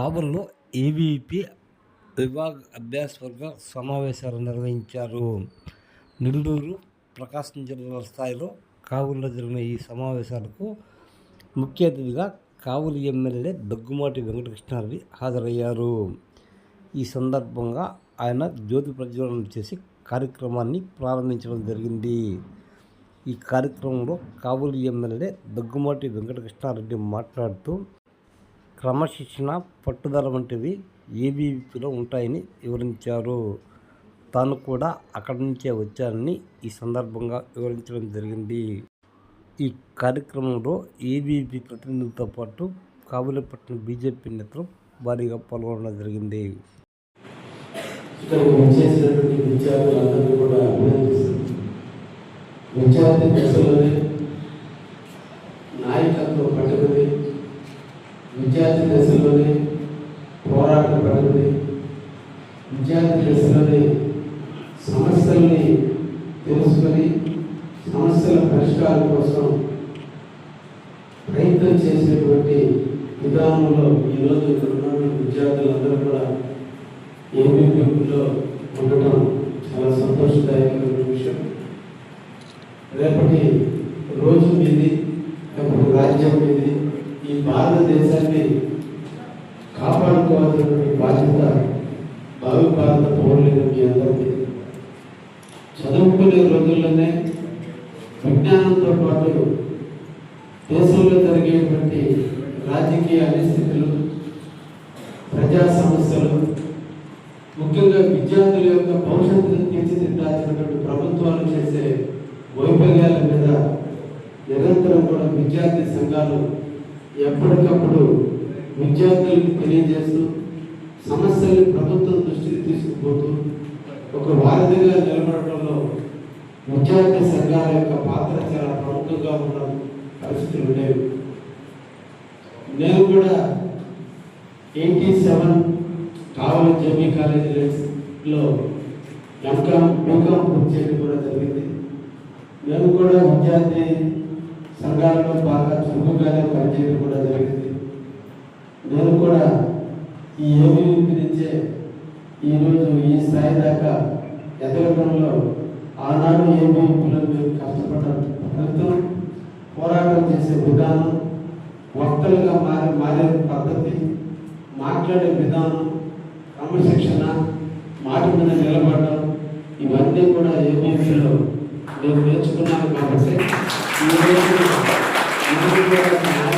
కాబుల్లో ABP విభాగ అభ్యాస వర్గ సమావేశాలు నిర్వహించారు. నెల్లూరు ప్రకాశం జిల్లాల స్థాయిలో కావుల్లో జరిగిన ఈ సమావేశాలకు ముఖ్య అతిథిగా కావులు ఎమ్మెల్యే దగ్గుమాటి వెంకటకృష్ణారెడ్డి హాజరయ్యారు. ఈ సందర్భంగా ఆయన జ్యోతి ప్రజ్వలనం చేసి కార్యక్రమాన్ని ప్రారంభించడం జరిగింది. ఈ కార్యక్రమంలో కావులు ఎమ్మెల్యే దగ్గుమాటి వెంకటకృష్ణారెడ్డి మాట్లాడుతూ క్రమశిక్షణ పట్టుదల వంటివి ఏబీవీపీలో ఉంటాయని వివరించారు. తాను కూడా అక్కడి నుంచే వచ్చానని ఈ సందర్భంగా వివరించడం జరిగింది. ఈ కార్యక్రమంలో ఏబీవీపీ ప్రతినిధులతో పాటు కాబులపట్నం బీజేపీ నేతలు భారీగా పాల్గొనడం జరిగింది. ఇక్కడికి కూడా విద్యార్థి దశలోనే విద్యార్థి దశలోనే పోరాటం పడుతుంది. విద్యార్థి దశలోనే సమస్యల్ని తెలుసుకొని సమస్యల పరిష్కారం కోసం ప్రయత్నం చేసేటువంటి విధానంలో ఈరోజు ఇక్కడ ఉన్నటువంటి విద్యార్థులందరూ కూడా ఏబీపీలో ఉండటం చాలా సంతోషదాయకమైన విషయం. రేపటి రోజు మీది రేపటి రాజ్యం మీది ఈ భారతదేశాన్ని కాపాడుకోవాల్సినటువంటి బాధ్యత భావి భారత పౌరులైన మీ అందరికీ. చదువుకునే రోజుల్లోనే విజ్ఞానంతో పాటు దేశంలో జరిగేటువంటి రాజకీయ అనిస్థితులు ప్రజా సమస్యలు ముఖ్యంగా విద్యార్థుల యొక్క భవిష్యత్తును తీర్చిదిద్దాల్సినటువంటి ప్రభుత్వాలు చేసే వైఫల్యాల మీద నిరంతరం కూడా విద్యార్థి సంఘాలు ఎప్పటికప్పుడు విద్యార్థులకు తెలియజేస్తూ సమస్యల్ని ప్రభుత్వం దృష్టికి తీసుకుపోతూ ఒక వారధిగా నిలబడటంలో విద్యార్థి సంఘాల యొక్క పాత్ర చాలా ప్రముఖంగా ఉన్న పరిస్థితులు ఉండేవి. నేను కూడా ఎయిటీ సెవెన్ కావలి జెబీ కాలేజీలో ఎంకామ్ బీకామ్ పూర్తి చేయడం కూడా జరిగింది. నేను కూడా విద్యార్థి సంఘాలలో బాగా చురుకుగానే పనిచేయడం కూడా జరిగింది. నేను కూడా ఈ ఏమి నుంచే ఈరోజు ఈ స్థాయి దాకా ఎదగడంలో ఆనాడు ఏమి మేము కష్టపడ్డ ఫలితం పోరాటం చేసే విధానం వక్తలుగా మారే మారే పద్ధతి మాట్లాడే విధానం క్రమశిక్షణ మాట మీద నిలబడడం ఇవన్నీ కూడా ఏబీసీలో నేను నేర్చుకున్నాను కాబట్టి ఈ రోజు ఇది కూడా